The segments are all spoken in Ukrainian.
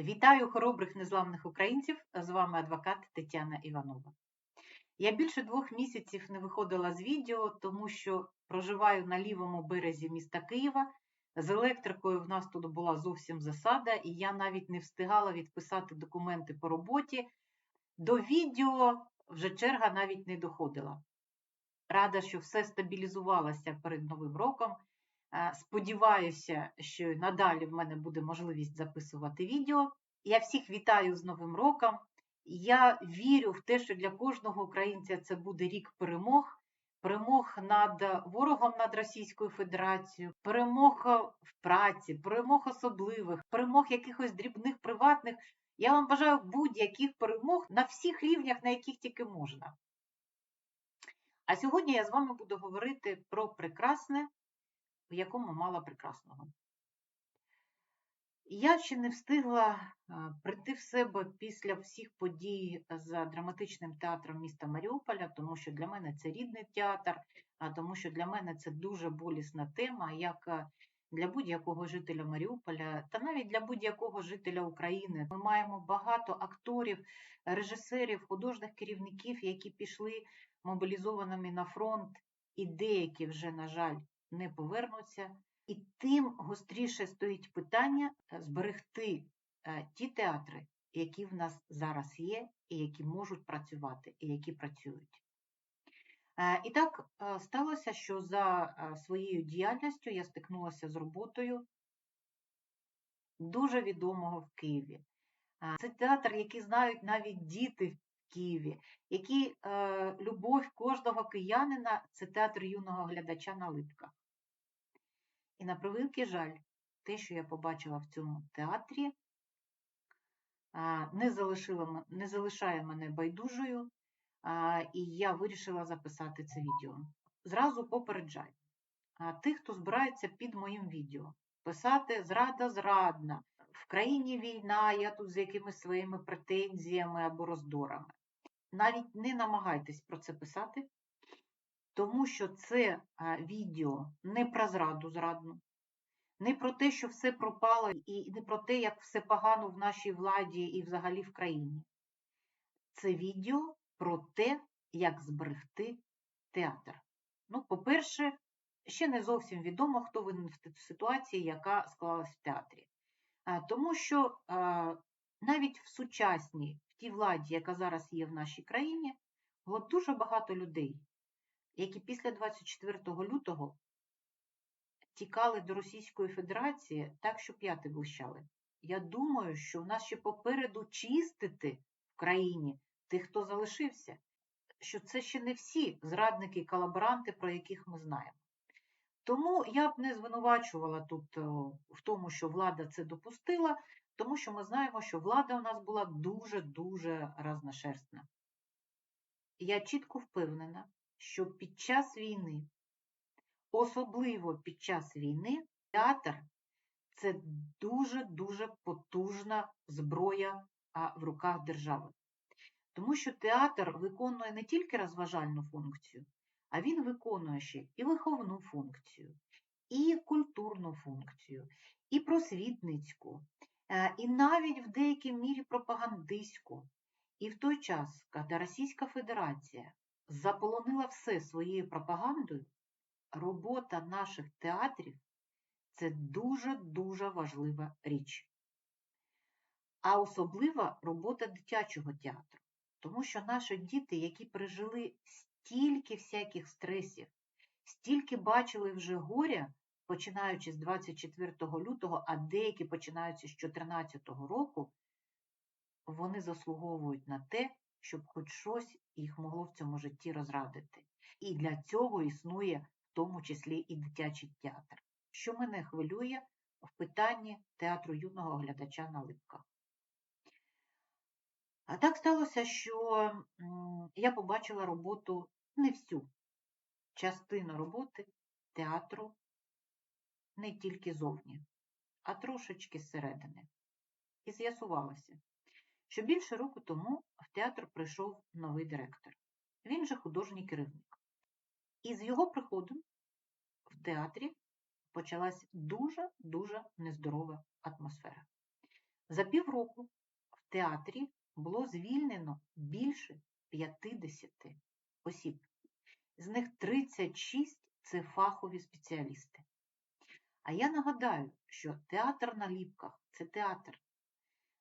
Вітаю хоробрих незламних українців! З вами адвокат Тетяна Іванова. Я більше двох місяців не виходила з відео, тому що проживаю на лівому березі міста Києва. З електрикою в нас тут була зовсім засада, і я навіть не встигала відписати документи по роботі. До відео вже черга навіть не доходила. Рада, що все стабілізувалося перед Новим роком. Е, Сподіваюся, що надалі в мене буде можливість записувати відео. Я всіх вітаю з Новим роком. Я вірю в те, що для кожного українця це буде рік перемог, перемог над ворогом над Російською Федерацією, перемог в праці, перемог особливих, перемог якихось дрібних приватних. Я вам бажаю будь-яких перемог на всіх рівнях, на яких тільки можна. А сьогодні я з вами буду говорити про прекрасне, в якому мало прекрасного. Я ще не встигла прийти в себе після всіх подій за драматичним театром міста Маріуполя, тому що для мене це рідний театр, а тому що для мене це дуже болісна тема, як для будь-якого жителя Маріуполя, та навіть для будь-якого жителя України. Ми маємо багато акторів, режисерів, художніх керівників, які пішли мобілізованими на фронт, і деякі вже, на жаль, не повернуться. І тим гостріше стоїть питання зберегти ті театри, які в нас зараз є, і які можуть працювати, і які працюють. І так сталося, що за своєю діяльністю я стикнулася з роботою дуже відомого в Києві. Це театр, який знають навіть діти в Києві, який любов кожного киянина це театр юного глядача на липках. І на превеликий жаль, те, що я побачила в цьому театрі, не, залишила, не залишає мене байдужою, і я вирішила записати це відео. Зразу попереджаю. Тих, хто збирається під моїм відео, писати зрада зрадна, в країні війна, я тут з якимись своїми претензіями або роздорами. Навіть не намагайтесь про це писати, тому що це відео не про зраду зрадну, не про те, що все пропало, і не про те, як все погано в нашій владі і взагалі в країні. Це відео про те, як зберегти театр. Ну, по-перше, ще не зовсім відомо, хто винен в ситуації, яка склалась в театрі. Тому що навіть в сучасній, в тій владі, яка зараз є в нашій країні, було дуже багато людей, які після 24 лютого тікали до Російської Федерації так, що п'яти блищали. Я думаю, що в нас ще попереду чистити в країні тих, хто залишився, що це ще не всі зрадники і колаборанти, про яких ми знаємо. Тому я б не звинувачувала тут в тому, що влада це допустила, тому що ми знаємо, що влада у нас була дуже-дуже разношерстна. Я чітко впевнена, що під час війни, особливо під час війни, театр це дуже-дуже потужна зброя в руках держави. Тому що театр виконує не тільки розважальну функцію, а він виконує ще і виховну функцію, і культурну функцію, і просвітницьку, і навіть в деякій мірі пропагандистську. І в той час, коли Російська Федерація заполонила все своєю пропагандою, робота наших театрів це дуже-дуже важлива річ. А особлива робота дитячого театру. Тому що наші діти, які пережили стільки всяких стресів, стільки бачили вже горя, починаючи з 24 лютого, а деякі починаються з 2014 року, вони заслуговують на те, щоб хоч щось їх могло в цьому житті розрадити. І для цього існує в тому числі і дитячий театр. Що мене хвилює в питанні театру юного глядача на липках. А так сталося, що я побачила роботу не всю частину роботи театру не тільки зовні, а трошечки зсередини. І з'ясувалося, що більше року тому в театр прийшов новий директор. Він же художній керівник. І з його приходом в театрі почалась дуже-дуже нездорова атмосфера. За півроку в театрі було звільнено більше 50 осіб. З них 36 це фахові спеціалісти. А я нагадаю, що театр на Ліпках це театр,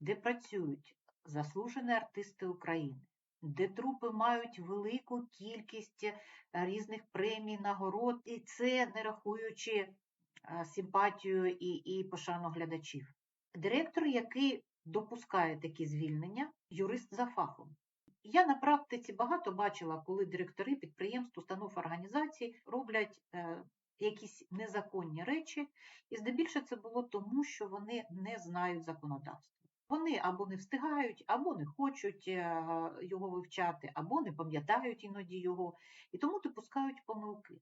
де працюють заслужені артисти України, де трупи мають велику кількість е, різних премій, нагород, і це не рахуючи е, симпатію і, і пошану глядачів. Директор, який допускає такі звільнення, юрист за фахом. Я на практиці багато бачила, коли директори підприємств, установ організацій роблять е, якісь незаконні речі, і здебільшого це було тому, що вони не знають законодавства. Вони або не встигають, або не хочуть е, його вивчати, або не пам'ятають іноді його, і тому допускають помилки.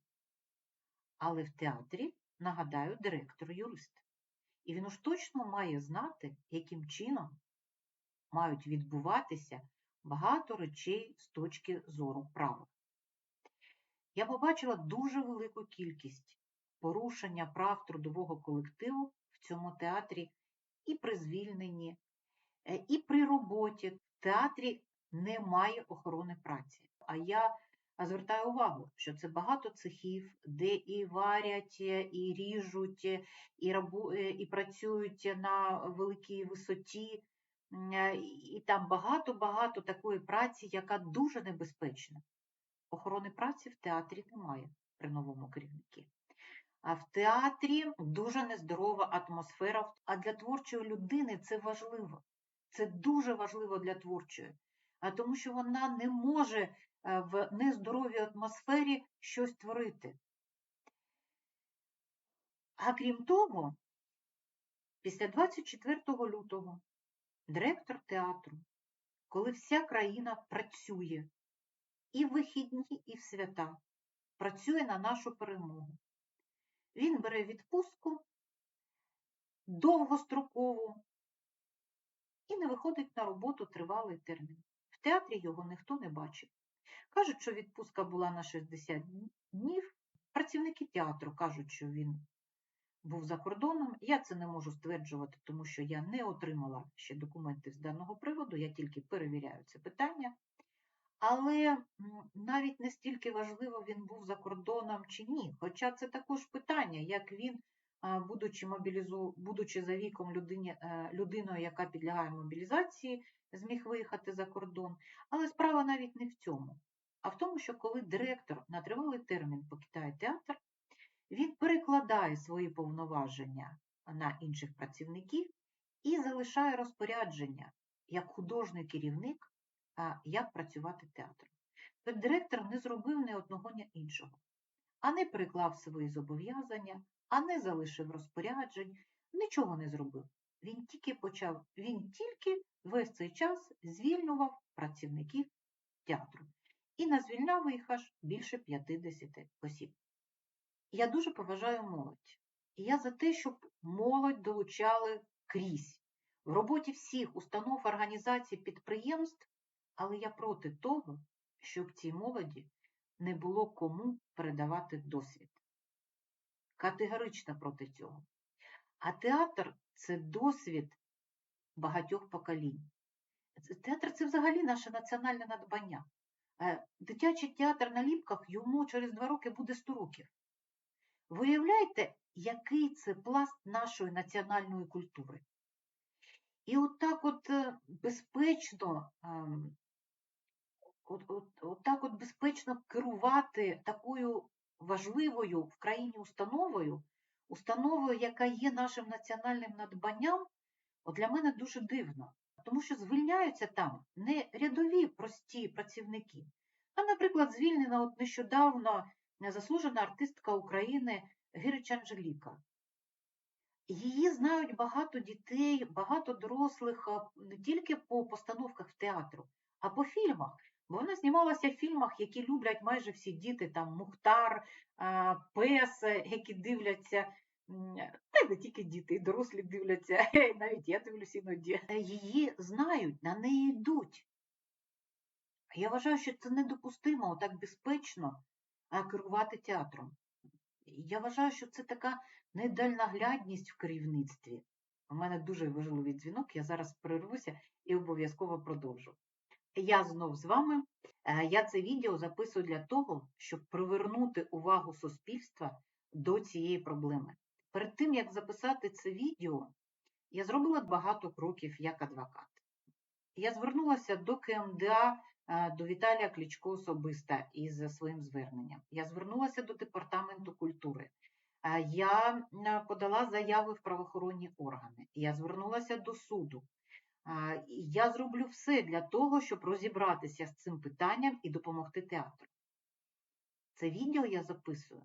Але в театрі, нагадаю, директор юрист. І він уж точно має знати, яким чином мають відбуватися багато речей з точки зору права. Я побачила дуже велику кількість порушення прав трудового колективу в цьому театрі і при звільненні, і при роботі. В театрі немає охорони праці. А я звертаю увагу, що це багато цехів, де і варять, е, і ріжуть, е, і, рабу, і працюють на великій висоті. І там багато-багато такої праці, яка дуже небезпечна. Охорони праці в театрі немає при новому керівнику. А в театрі дуже нездорова атмосфера. А для творчої людини це важливо. Це дуже важливо для творчої, а тому що вона не може е, в нездоровій атмосфері щось творити. А крім того, після 24 лютого директор театру, коли вся країна працює і в вихідні, і в свята, працює на нашу перемогу. Він бере відпустку довгострокову не виходить на роботу тривалий термін. В театрі його ніхто не бачив. Кажуть, що відпустка була на 60 днів. Працівники театру кажуть, що він був за кордоном. Я це не можу стверджувати, тому що я не отримала ще документи з даного приводу, я тільки перевіряю це питання. Але навіть не стільки важливо, він був за кордоном чи ні. Хоча це також питання, як він, будучи мобілізу... будучи за віком людині, е, людиною, яка підлягає мобілізації, зміг виїхати за кордон. Але справа навіть не в цьому, а в тому, що коли директор на тривалий термін покидає театр, він перекладає свої повноваження на інших працівників і залишає розпорядження як художній керівник як працювати театром. Тобто директор не зробив ні одного, ні іншого, а не приклав свої зобов'язання, а не залишив розпоряджень, нічого не зробив. Він тільки почав, він тільки весь цей час звільнював працівників театру. І назвільняв їх аж більше 50 осіб. Я дуже поважаю молодь. І я за те, щоб молодь долучали крізь. В роботі всіх установ, організацій, підприємств але я проти того, щоб цій молоді не було кому передавати досвід. Категорично проти цього. А театр це досвід багатьох поколінь. Театр це взагалі наше національне надбання. Е, дитячий театр на Ліпках йому через два роки буде 100 років. Виявляєте, який це пласт нашої національної культури? І от от е, безпечно ем, от, от, от так от безпечно керувати такою важливою в країні установою, установою, яка є нашим національним надбанням, от для мене дуже дивно. Тому що звільняються там не рядові прості працівники. А, наприклад, звільнена от нещодавно заслужена артистка України Гирич Анжеліка. Її знають багато дітей, багато дорослих не тільки по постановках в театру, а по фільмах. Вона знімалася в фільмах, які люблять майже всі діти, там Мухтар, Пес, які дивляться, та не тільки діти, і дорослі дивляться, навіть я дивлюся іноді. Її знають, на неї йдуть. Я вважаю, що це недопустимо так безпечно керувати театром. Я вважаю, що це така недальноглядність в керівництві. У мене дуже важливий дзвінок, я зараз перервуся і обов'язково продовжу. Я знов з вами. Е, Я це відео записую для того, щоб привернути увагу суспільства до цієї проблеми. Перед тим, як записати це відео, я зробила багато кроків як адвокат. Я звернулася до КМДА, е, до Віталія Кличко особисто із своїм зверненням. Я звернулася до департаменту культури. Е, Я подала заяви в правоохоронні органи. Я звернулася до суду. Я зроблю все для того, щоб розібратися з цим питанням і допомогти театру. Це відео я записую,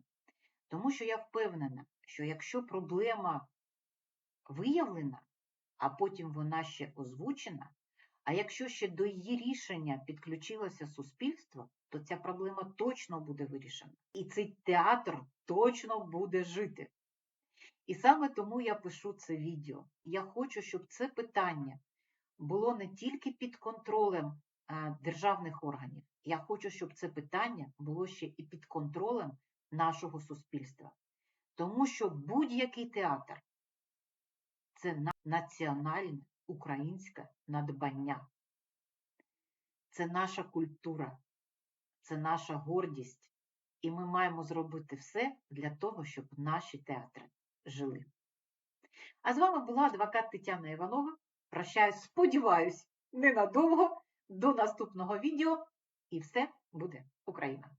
тому що я впевнена, що якщо проблема виявлена, а потім вона ще озвучена, а якщо ще до її рішення підключилося суспільство, то ця проблема точно буде вирішена. І цей театр точно буде жити. І саме тому я пишу це відео. Я хочу, щоб це питання було не тільки під контролем державних органів. Я хочу, щоб це питання було ще і під контролем нашого суспільства. Тому що будь-який театр це на- національне українське надбання. Це наша культура, це наша гордість. І ми маємо зробити все для того, щоб наші театри жили. А з вами була адвокат Тетяна Іванова. Прощаюсь, сподіваюсь, ненадовго. До наступного відео. І все буде Україна!